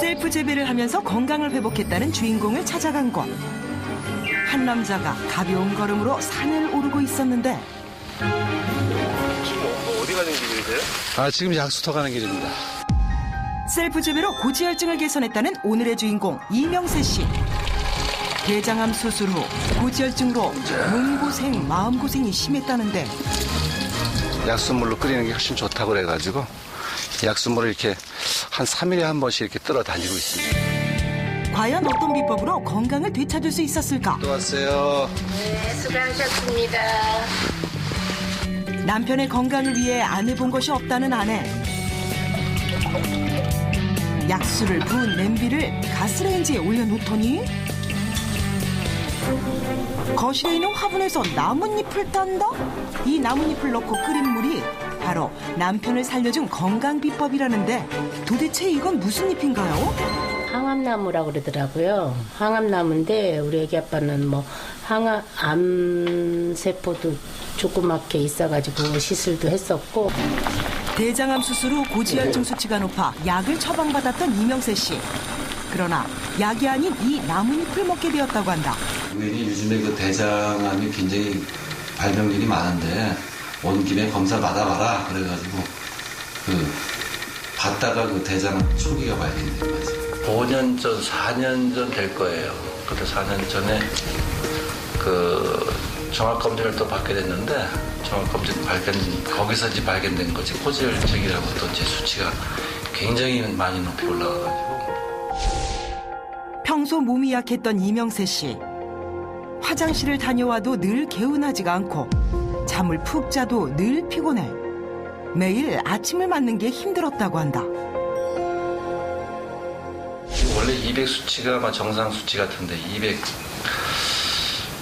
셀프 재배를 하면서 건강을 회복했다는 주인공을 찾아간 곳. 한 남자가 가벼운 걸음으로 산을 오르고 있었는데 지금 뭐 어디 가는 길이세요? 아, 지금 약수터 가는 길입니다. 셀프 재배로 고지혈증을 개선했다는 오늘의 주인공 이명세 씨. 대장암 수술 후 고지혈증으로 몸고생, 마음고생이 심했다는데 약수물로 끓이는 게 훨씬 좋다고 그래가지고 약수물을 이렇게 한 3일에 한 번씩 이렇게 떨어 다니고 있습니다. 과연 어떤 비법으로 건강을 되찾을 수 있었을까? 또 왔어요. 네, 수고하셨습니다. 남편의 건강을 위해 안 해본 것이 없다는 아내. 약수를 부은 냄비를 가스레인지에 올려놓더니 거실에 있는 화분에서 나뭇잎을 딴다? 이 나뭇잎을 넣고 끓인 물이 바로 남편을 살려준 건강 비법이라는데 도대체 이건 무슨 잎인가요? 항암나무라고 그러더라고요. 항암나무인데 우리 애기 아빠는 뭐 항암 암세포도 조그맣게 있어가지고 시술도 했었고 대장암 수술 후 고지혈증 수치가 높아 약을 처방받았던 이명세 씨. 그러나 약이 아닌 이 나뭇잎을 먹게 되었다고 한다. 요즘에 그 대장암이 굉장히 발병률이 많은데 온 김에 검사 받아봐라 그래가지고 그 받다가 그 대장암 초기가 발견된 거지. 5년 전, 4년 전 될 거예요. 그때 4년 전에 그 종합검진을 또 받게 됐는데 종합검진 발견, 거기서 이제 발견된 거지. 고지혈증이라고 또 이제 수치가 굉장히 많이 높이 올라가가지고. 평소 몸이 약했던 이명세 씨. 화장실을 다녀와도 늘 개운하지가 않고 잠을 푹 자도 늘 피곤해. 매일 아침을 맞는 게 힘들었다고 한다. 원래 200 수치가 아마 정상 수치 같은데 200,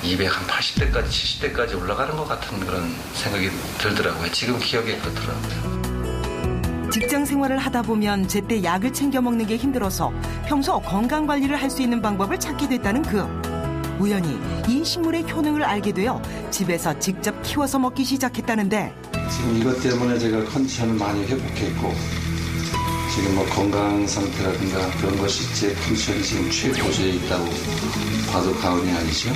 200 한 80대까지 70대까지 올라가는 것 같은 그런 생각이 들더라고요. 지금 기억에 그렇더라고요. 직장 생활을 하다 보면 제때 약을 챙겨 먹는 게 힘들어서 평소 건강 관리를 할 수 있는 방법을 찾게 됐다는 그. 우연히 이 식물의 효능을 알게 되어 집에서 직접 키워서 먹기 시작했다는데 지금 이것 때문에 제가 컨디션을 많이 회복했고 지금 뭐 건강 상태라든가 그런 것이 제 컨디션이 지금 최고조에 있다고 봐도 과언이 아니죠.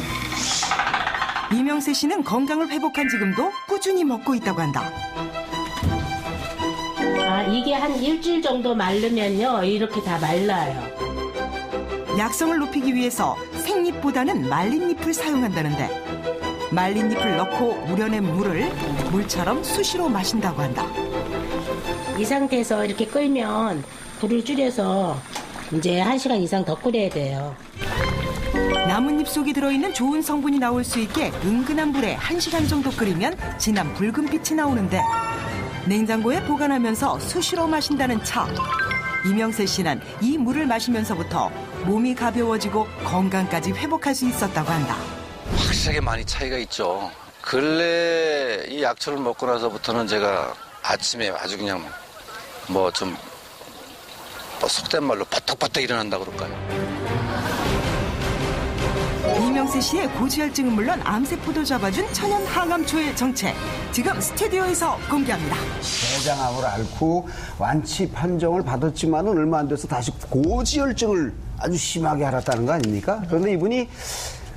이명세 씨는 건강을 회복한 지금도 꾸준히 먹고 있다고 한다. 아 이게 한 일주일 정도 마르면요 이렇게 다 말라요. 약성을 높이기 위해서 생잎보다는 말린 잎을 사용한다는데 말린 잎을 넣고 우려낸 물을 물처럼 수시로 마신다고 한다. 이 상태에서 이렇게 끓면 불을 줄여서 이제 한 시간 이상 더 끓여야 돼요. 나뭇잎 속에 들어있는 좋은 성분이 나올 수 있게 은근한 불에 1시간 정도 끓이면 진한 붉은 빛이 나오는데 냉장고에 보관하면서 수시로 마신다는 차. 이명세 씨는 이 물을 마시면서부터 몸이 가벼워지고 건강까지 회복할 수 있었다고 한다. 확실하게 많이 차이가 있죠. 근래 이 약초를 먹고 나서부터는 제가 아침에 아주 그냥 뭐 좀 속된 말로 버떡버떡 일어난다 그럴까요? 이명세 씨의 고지혈증은 물론 암세포도 잡아준 천연 항암초의 정체. 지금 스튜디오에서 공개합니다. 대장암을 앓고 완치 판정을 받았지만은 얼마 안 돼서 다시 고지혈증을 아주 심하게 앓았다는 거 아닙니까? 그런데 이분이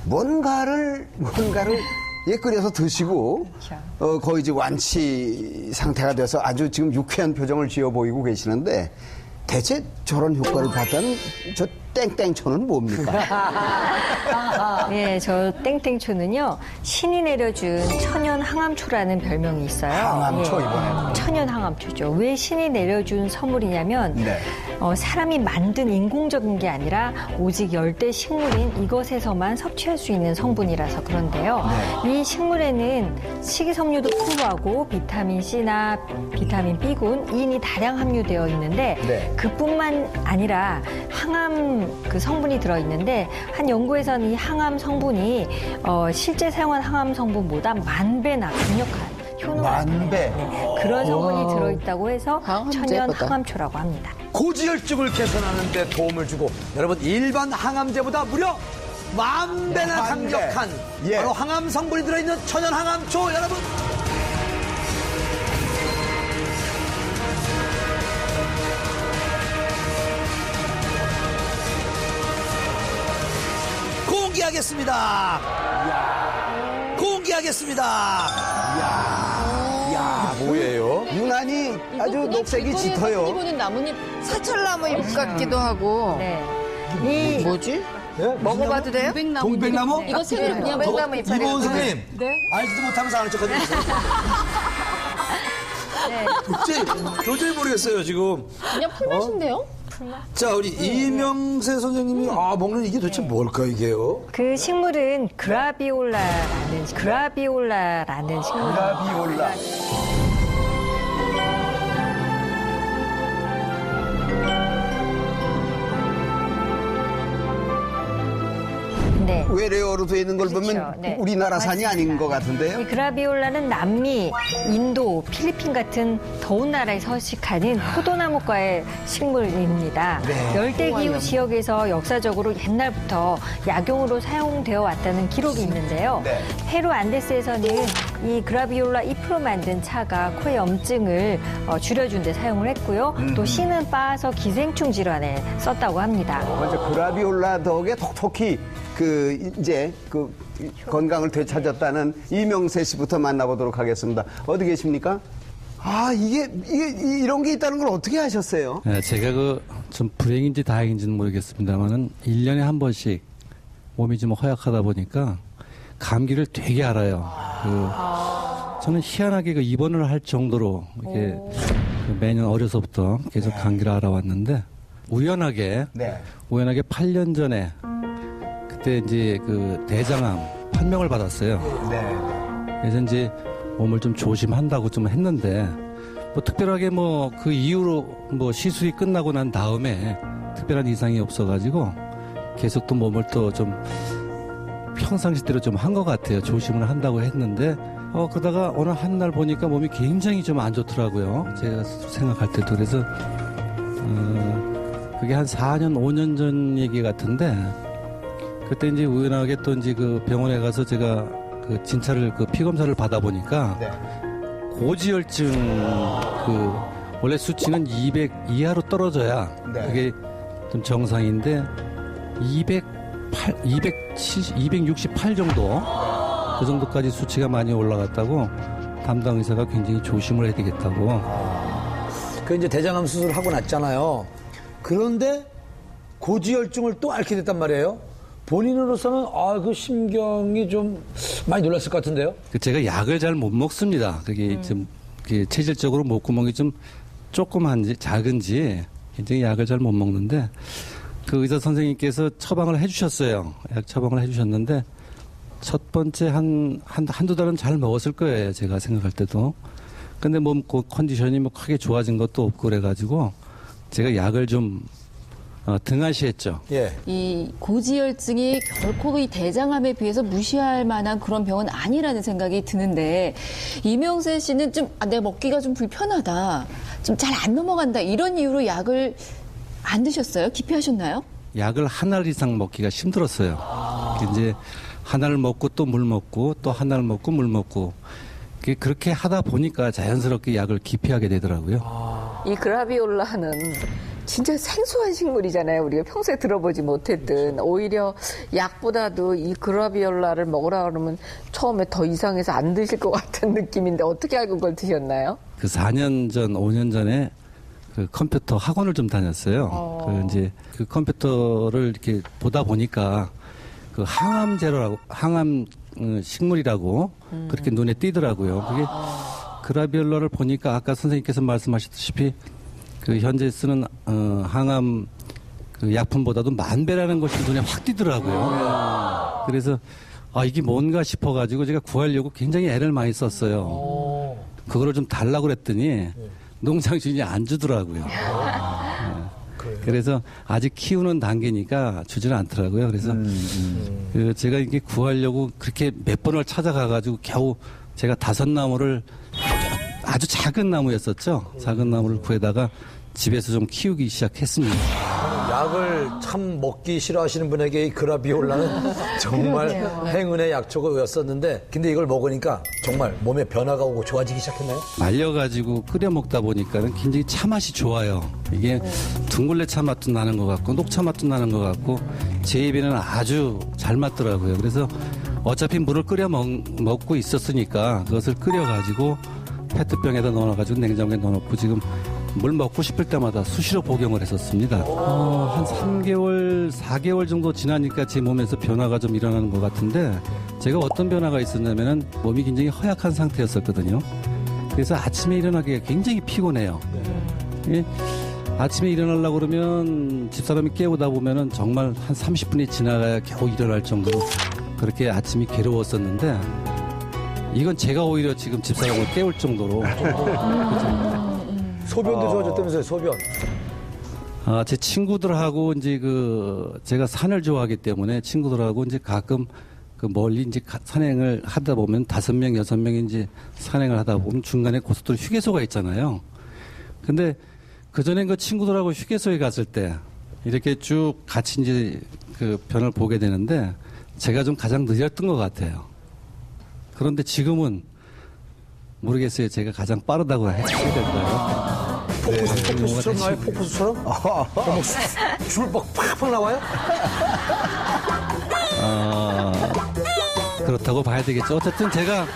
뭔가를 뭔가를 예 끓여서 드시고 어 거의 이제 완치 상태가 돼서 아주 지금 유쾌한 표정을 지어 보이고 계시는데 대체 저런 효과를 받은 저 땡땡초는 뭡니까? 네, 저 땡땡초는요 신이 내려준 천연 항암초라는 별명이 있어요. 항암초, 예, 이번에. 천연 항암초죠. 왜 신이 내려준 선물이냐면 네. 어, 사람이 만든 인공적인 게 아니라 오직 열대 식물인 이것에서만 섭취할 수 있는 성분이라서 그런데요. 네. 이 식물에는 식이섬유도 풍부하고 비타민 C나 비타민 B군, E인이 다량 함유되어 있는데 네. 그뿐만 아니라 항암 그 성분이 들어 있는데 한 연구에서는 이 항암 성분이 어, 실제 사용한 항암 성분보다 만 배나 강력한 효능 만배 네, 그런 성분이 들어있다고 해서 천연 항암초라고 합니다. 고지혈증을 개선하는 데 도움을 주고 여러분 일반 항암제보다 무려 만 배나 강력한 예. 바로 항암 성분이 들어있는 천연 항암초 여러분 공개하겠습니다. 공개하겠습니다. 야, 뭐예요? 유난히 아주 녹색이 짙어요. 보는 나뭇잎 사철나무 잎 같기도 하고. 네. 이 뭐지? 네? 먹어봐도 돼요? 동백나무? 이거 생으로 그냥 동백나무 잎. 이보은 선생님. 알지도 못하면서 아는 척 하지 마세요. 도저히, 도저히 모르겠어요, 지금. 그냥 풀맛인데요? 자, 우리 이명세 선생님이 아, 먹는 이게 도대체 뭘까, 이게요? 그 식물은 그라비올라라는 그라비올라라는 식물. 그라비올라. 외래어로 되어 있는 걸 그렇죠. 보면 네. 우리나라 산이 아닌 것 같은데요. 이 그라비올라는 남미, 인도, 필리핀 같은 더운 나라에 서식하는 포도나무과의 식물입니다. 열대 기후 지역에서 역사적으로 옛날부터 약용으로 사용되어 왔다는 기록이 있는데요. 페루 안데스에서는 이 그라비올라 잎으로 만든 차가 코의 염증을 어, 줄여준 데 사용을 했고요. 또 씨는 빻아서 기생충 질환에 썼다고 합니다. 먼저 그라비올라 덕에 톡톡히 그 이제 그 건강을 되찾았다는 이명세 씨부터 만나보도록 하겠습니다. 어디 계십니까? 아 이게 이게 이- 이런 게 있다는 걸 어떻게 아셨어요? 네, 제가 그 좀 불행인지 다행인지는 모르겠습니다만은 1년에 한 번씩 몸이 좀 허약하다 보니까 감기를 되게 알아요. 그 저는 희한하게 그 입원을 할 정도로 이게 그 매년 어려서부터 계속 감기를 알아왔는데 우연하게 네. 우연하게 8년 전에 그때 이제 그 대장암 판명을 받았어요. 네. 그래서 이제 몸을 좀 조심한다고 좀 했는데 뭐 특별하게 뭐 그 이후로 뭐 시술이 끝나고 난 다음에 특별한 이상이 없어가지고 계속 또 몸을 또 좀 평상시대로 좀 한 것 같아요. 조심을 한다고 했는데 어 그러다가 어느 한 날 보니까 몸이 굉장히 좀 안 좋더라고요. 제가 생각할 때도 그래서 어 그게 한 4년 5년 전 얘기 같은데 그때 이제 우연하게 또 이제 그 병원에 가서 제가 그 진찰을 그 피 검사를 받아 보니까 네. 고지혈증 그 원래 수치는 200 이하로 떨어져야 네. 그게 좀 정상인데 208 270 268 정도 그 정도까지 수치가 많이 올라갔다고 담당 의사가 굉장히 조심을 해야 되겠다고 그 이제 대장암 수술을 하고 났잖아요. 그런데 고지혈증을 또 앓게 됐단 말이에요. 본인으로서는 아, 그 심경이 좀 많이 놀랐을 것 같은데요. 그 제가 약을 잘 못 먹습니다. 그게 좀그 체질적으로 목구멍이 좀 조그만지 작은지 굉장히 약을 잘 못 먹는데 그 의사 선생님께서 처방을 해주셨어요. 약 처방을 해주셨는데 첫 번째 한, 한, 한두 달은 잘 먹었을 거예요. 제가 생각할 때도. 근데 몸 그 컨디션이 뭐 크게 좋아진 것도 없고 그래가지고 제가 약을 좀 어, 등한시했죠. 예. 이 고지혈증이 결코 이 대장암에 비해서 무시할 만한 그런 병은 아니라는 생각이 드는데 이명세 씨는 좀 아, 내 먹기가 좀 불편하다, 좀 잘 안 넘어간다 이런 이유로 약을 안 드셨어요? 기피하셨나요? 약을 한알 이상 먹기가 힘들었어요. 이제 하나를 먹고 또 물 먹고 또 하나를 먹고 물 먹고 그렇게 하다 보니까 자연스럽게 약을 기피하게 되더라고요. 이 그라비올라는 진짜 생소한 식물이잖아요. 우리가 평소에 들어보지 못했던 오히려 약보다도 이 그라비올라를 먹으라 그러면 처음에 더 이상해서 안 드실 것 같은 느낌인데 어떻게 알고 그걸 드셨나요? 그 4년 전, 5년 전에 그 컴퓨터 학원을 좀 다녔어요. 그 이제 그 컴퓨터를 이렇게 보다 보니까 그 항암 제로라고 항암 어, 식물이라고 그렇게 눈에 띄더라고요. 그게 그라비올라를 보니까 아까 선생님께서 말씀하셨다시피 그 현재 쓰는 어, 항암 그 약품보다도 만 배라는 것이 눈에 확 띄더라고요. 그래서 아 이게 뭔가 싶어가지고 제가 구하려고 굉장히 애를 많이 썼어요. 그거를 좀 달라고 그랬더니 농장 주인이 안 주더라고요. 네. 그래서 아직 키우는 단계니까 주지는 않더라고요. 그래서 그 제가 이게 구하려고 그렇게 몇 번을 찾아가가지고 겨우 제가 다섯 나무를 아주 작은 나무였었죠. 작은 나무를 구해다가 집에서 좀 키우기 시작했습니다. 약을 참 먹기 싫어하시는 분에게 이 그라비올라는 정말 행운의 약초였었는데 근데 이걸 먹으니까 정말 몸에 변화가 오고 좋아지기 시작했나요? 말려가지고 끓여 먹다 보니까는 굉장히 차 맛이 좋아요. 이게 둥글레 차 맛도 나는 것 같고 녹차 맛도 나는 것 같고 제 입에는 아주 잘 맞더라고요. 그래서 어차피 물을 끓여 먹, 먹고 있었으니까 그것을 끓여가지고 페트병에다 넣어가지고 냉장고에 넣어놓고 지금 물 먹고 싶을 때마다 수시로 복용을 했었습니다. 어, 한 3개월, 4개월 정도 지나니까 제 몸에서 변화가 좀 일어나는 것 같은데 제가 어떤 변화가 있었냐면은 몸이 굉장히 허약한 상태였었거든요. 그래서 아침에 일어나기가 굉장히 피곤해요. 예? 아침에 일어나려고 그러면 집사람이 깨우다 보면은 정말 한 30분이 지나가야 겨우 일어날 정도로 그렇게 아침이 괴로웠었는데 이건 제가 오히려 지금 집사람을 깨울 정도로 소변도 좋아졌다면서요, 소변. 아, 제 친구들하고 이제 그 제가 산을 좋아하기 때문에 친구들하고 이제 가끔 그 멀리 이제 가- 산행을 하다 보면 다섯 명 여섯 명이 이제 산행을 하다 보면 중간에 고속도로 휴게소가 있잖아요. 근데 그 전에 그 친구들하고 휴게소에 갔을 때 이렇게 쭉 같이 이제 그 변을 보게 되는데 제가 좀 가장 느렸던 것 같아요. 그런데 지금은 모르겠어요. 제가 가장 빠르다고 해야 될까요? 폭포수, 폭포수처럼 나와요, 폭포수처럼? 어머, 수- 줄막 팍팍 나와요? 아, 그렇다고 봐야 되겠죠. 어쨌든 제가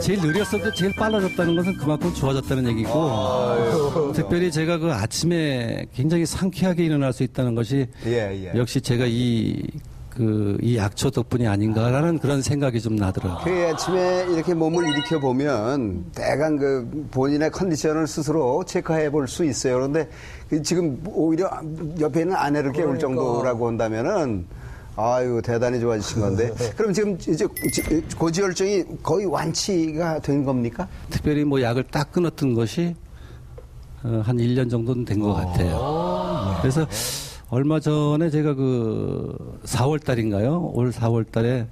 제일 느렸어도 제일 빨라졌다는 것은 그만큼 좋아졌다는 얘기고 특별히 제가 그 아침에 굉장히 상쾌하게 일어날 수 있다는 것이 예, 예. 역시 제가 이 그, 이 약초 덕분이 아닌가라는 그런 생각이 좀 나더라고요. 그 아침에 이렇게 몸을 일으켜 보면 대강 그 본인의 컨디션을 스스로 체크해 볼 수 있어요. 그런데 그 지금 오히려 옆에 있는 아내를 깨울 그러니까. 정도라고 한다면은 아유 대단히 좋아지신 건데 그럼 지금 이제 지- 고지혈증이 거의 완치가 된 겁니까? 특별히 뭐 약을 딱 끊었던 것이 어, 한 1년 정도는 된 것 같아요. 그래서 얼마 전에 제가 그 4월 달인가요? 올 4월 달에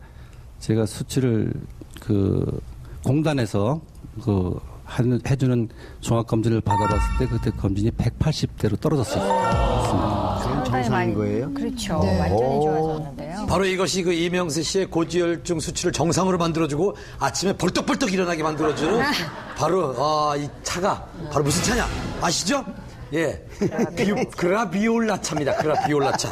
제가 수치를 그 공단에서 그 하는- 해주는 종합검진을 받아봤을 때 그때 검진이 180대로 떨어졌었습니다. 상당히 많이 거예요? 그렇죠. 완전히 좋아졌는데요. 바로 이것이 그 이명세 씨의 고지혈증 수치를 정상으로 만들어주고 아침에 벌떡벌떡 일어나게 만들어주는 바로 아, 이 차가 바로 무슨 차냐 아시죠? 예, 비, 그라 비올라 차입니다. 그라 비올라 차.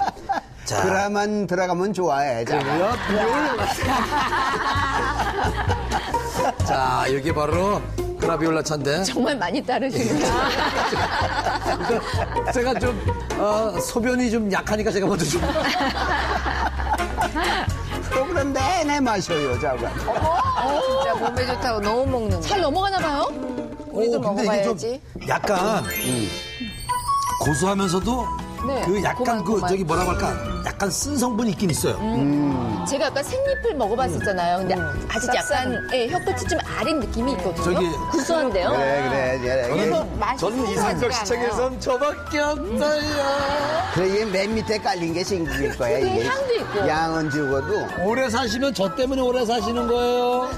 자, 그라만 들어가면 좋아해. 자, 자 여기 바로 그라비올라 차인데 정말 많이 따르시는구나. 제가 좀 어, 소변이 좀 약하니까 제가 먼저 좀 프로그램 내내 마셔요, 자가. 진짜 몸에 좋다고 너무 먹는 거. 잘 넘어가나 봐요? 우리도 오, 근데 이게 먹어봐야지. 좀 약간 고소하면서도 네, 그 약간 그 고만. 저기 뭐라고 할까 약간 쓴 성분이 있긴 있어요. 제가 아까 생잎을 먹어봤었잖아요. 근데 아직 약간 예, 혀끝이 좀 아린 느낌이 있거든요. 저기- 구수한데요? 그래, 그래, 그래. 이게- 저는 이상적 시청에선 저밖에 없어요. 그래, 이게 맨 밑에 깔린 게 거야, 그 이게. 향도 있고. 양은 적어도. 오래 사시면 저 때문에 오래 사시는 거예요.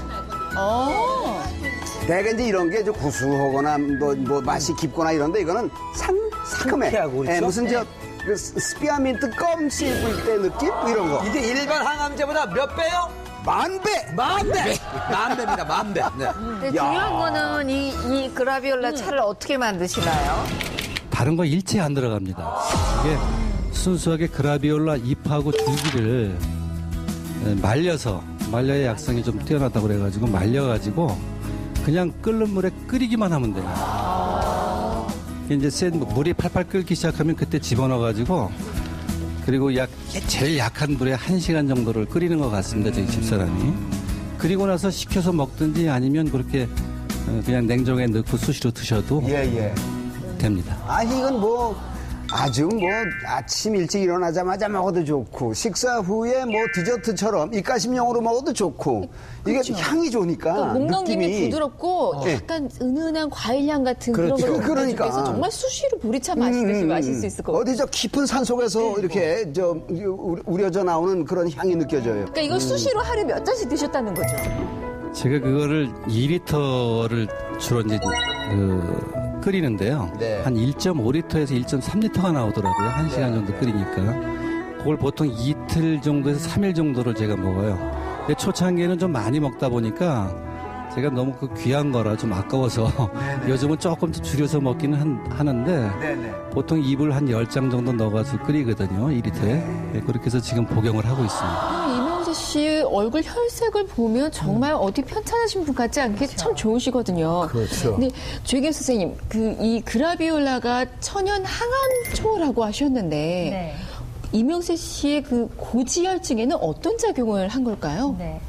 어. 대개 이제 이런 게 좀 구수하거나 뭐, 뭐 맛이 깊거나 이런데 이거는 상, 상큼해. 상쾌하고 그렇죠? 예, 무슨 저, 그 스- 스피아민트 껌 씹을 때 느낌? 뭐 이런 거. 이게 일반 항암제보다 몇 배요? 만 배! 만 배! 만 배입니다, 만 배. 네. 근데 중요한 거는 이, 이 그라비올라 차를 어떻게 만드시나요? 다른 거 일체 안 들어갑니다. 이게 순수하게 그라비올라 잎하고 줄기를 에, 말려서 말려야 약성이 좀 뛰어나다고 그래가지고 말려가지고 그냥 끓는 물에 끓이기만 하면 돼요. 이제 센 물이 팔팔 끓기 시작하면 그때 집어넣어가지고 그리고 약 제일 약한 불에 한 시간 정도를 끓이는 것 같습니다. 저희 집사람이. 그리고 나서 식혀서 먹든지 아니면 그렇게 어, 그냥 냉장고에 넣고 수시로 드셔도 예, 예. 됩니다. 아, 이건 뭐, 아주 뭐, 아침 일찍 일어나자마자 먹어도 좋고, 식사 후에 뭐, 디저트처럼 입가심용으로 먹어도 좋고, 이게 향이 좋으니까. 또 목넘김이 느낌이. 부드럽고 네. 약간 은은한 과일향 같은 그런 그렇죠. 걸 그러니까. 그래서 정말 수시로 보리차 마시듯이 음, 마실 수 있을 것 같아요. 어디 저 깊은 산 속에서 이렇게 저 우- 우려져 나오는 그런 향이 느껴져요. 그러니까 이걸 수시로 하루에 몇 잔씩 드셨다는 거죠? 제가 그거를 2리터를 주로 이제 그 끓이는데요. 네. 한 1.5리터에서 1.3리터가 나오더라고요. 한 시간 정도 끓이니까. 그걸 보통 이틀 정도에서 3일 정도를 제가 먹어요. 근데 초창기에는 좀 많이 먹다 보니까 제가 너무 그 귀한 거라 좀 아까워서 요즘은 조금 더 줄여서 먹기는 한- 하는데 네네. 보통 이불 한 10장 정도 넣어가지고 끓이거든요, 1리터에. 네, 그렇게 해서 지금 복용을 하고 있습니다. 이명세 씨 얼굴 혈색을 보면 정말 어디 편찮으신 분 같지 않게 참 좋으시거든요. 그렇죠. 근데 조혜경 선생님, 그 이 그라비올라가 천연 항암초라고 하셨는데 네. 이명세 씨의 그 고지혈증에는 어떤 작용을 한 걸까요? 네.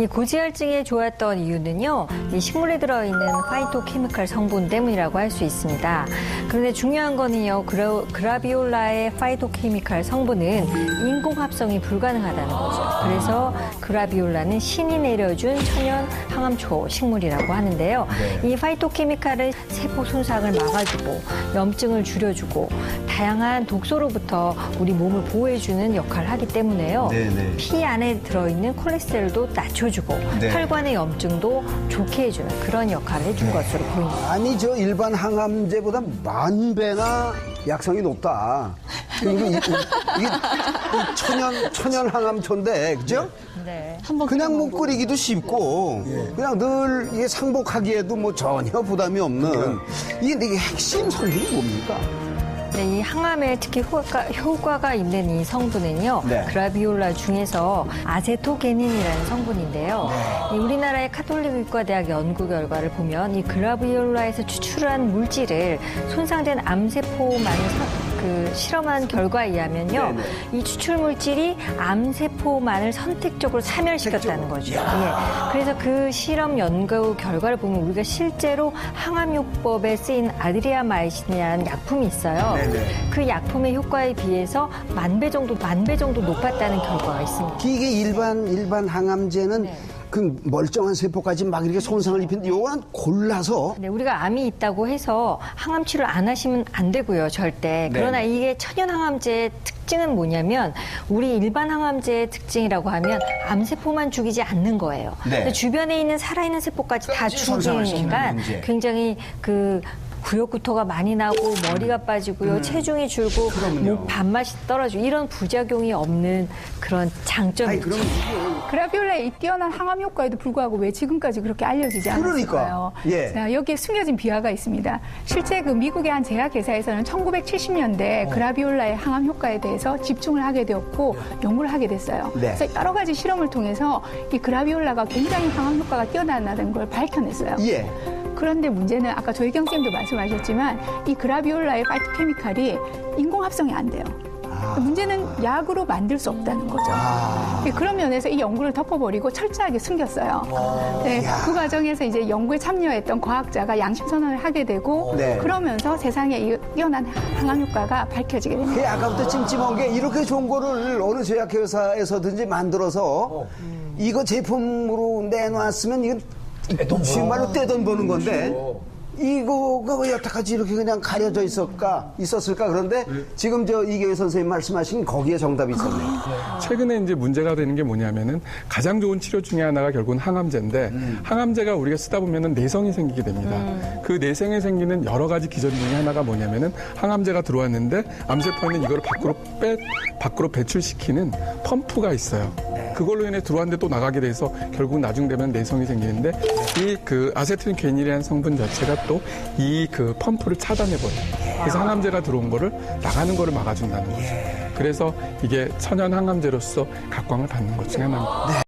이 고지혈증에 좋았던 이유는요, 이 식물에 들어있는 파이토케미칼 성분 때문이라고 할 수 있습니다. 그런데 중요한 거는요, 그라, 그라비올라의 파이토케미칼 성분은 인공합성이 불가능하다는 거죠. 그래서 그라비올라는 신이 내려준 천연 항암초 식물이라고 하는데요. 이 파이토케미칼은 세포 손상을 막아주고, 염증을 줄여주고, 다양한 독소로부터 우리 몸을 보호해주는 역할을 하기 때문에요. 네네. 피 안에 들어있는 콜레스테롤도 낮춰 주고 네. 혈관의 염증도 좋게 해주는 그런 역할을 해준 것으로 보입니다. 아니 저 일반 항암제보다 만 배나 약성이 높다. 이게, 이게, 이게 천연 천연 항암초인데 그죠? 네. 그냥 뭐 끓이기도 쉽고 그냥 늘 이게 상복하기에도 뭐 전혀 부담이 없는 이게 이게 핵심 성분이 뭡니까? 네, 이 항암에 특히 효과, 효과가 있는 이 성분은요, 네. 그라비올라 중에서 아세토게닌이라는 성분인데요. 이 우리나라의 카톨릭 의과대학 연구 결과를 보면 이 그라비올라에서 추출한 물질을 손상된 암세포만을 선- 그 실험한 결과에 의하면요, 이 추출 물질이 암세포만을 선택적으로 사멸시켰다는 거죠. 예. 그래서 그 실험 연구 결과를 보면 우리가 실제로 항암요법에 쓰인 아드리아마이신이라는 약품이 있어요. 그 약품의 효과에 비해서 만 배 정도 만 배 정도 높았다는 결과가 있습니다. 이게 일반 일반 항암제는 그 멀쩡한 세포까지 막 이렇게 손상을 입히는데 요건 골라서 네, 우리가 암이 있다고 해서 항암 치료를 안 하시면 안 되고요, 절대. 그러나 이게 천연 항암제의 특징은 뭐냐면 우리 일반 항암제의 특징이라고 하면 암세포만 죽이지 않는 거예요. 네. 근데 주변에 있는 살아있는 세포까지 다 손상을 시키는 죽이니까 문제. 굉장히 그 구역구토가 많이 나고 머리가 빠지고요, 체중이 줄고 목 밥맛이 떨어지고 이런 부작용이 없는 그런 장점이 아니 있죠. 그럼 그라비올라의 이 뛰어난 항암 효과에도 불구하고 왜 지금까지 그렇게 알려지지 않았을까요? 그러니까, 예. 자, 여기에 숨겨진 비화가 있습니다. 실제 그 미국의 한 제약회사에서는 1970년대 어. 그라비올라의 항암 효과에 대해서 집중을 하게 되었고 연구를 하게 됐어요. 네. 그래서 여러 가지 실험을 통해서 이 그라비올라가 굉장히 항암 효과가 뛰어나다는 걸 밝혀냈어요. 예. 그런데 문제는 아까 조혜경 쌤도 말씀하셨지만 이 그라비올라의 파이토케미칼이 인공 합성이 안 돼요. 문제는 약으로 만들 수 없다는 거죠. 네, 그런 면에서 이 연구를 덮어버리고 철저하게 숨겼어요. 네, 그 과정에서 이제 연구에 참여했던 과학자가 양심 선언을 하게 되고 네. 그러면서 세상에 이 뛰어난 항암 효과가 밝혀지게 됩니다. 그 아까부터 찜찜한 게 이렇게 좋은 거를 어느 제약회사에서든지 만들어서 이거 제품으로 내놨으면 이건 정말로 떼돈 버는 건데 이거가 왜 여태까지 이렇게 그냥 가려져 있었까 있었을까? 그런데 지금 저 이계회 선생님 말씀하신 거기에 정답이 있었네요. 최근에 이제 문제가 되는 게 뭐냐면은 가장 좋은 치료 중에 하나가 결국은 항암제인데 항암제가 우리가 쓰다 보면은 내성이 생기게 됩니다. 그 내성이 생기는 여러 가지 기전 중에 하나가 뭐냐면은 항암제가 들어왔는데 암세포에는 이걸 밖으로 빼 밖으로 배출시키는 펌프가 있어요. 그걸로 인해 들어왔는데 또 나가게 돼서 결국 나중 되면 내성이 생기는데 이 그 아세틸 괜이라는 성분 자체가 또 이 그 펌프를 차단해 버려요. 그래서 항암제가 들어온 거를 나가는 거를 막아준다는 거죠. 그래서 이게 천연 항암제로서 각광을 받는 것 중에 하나입니다.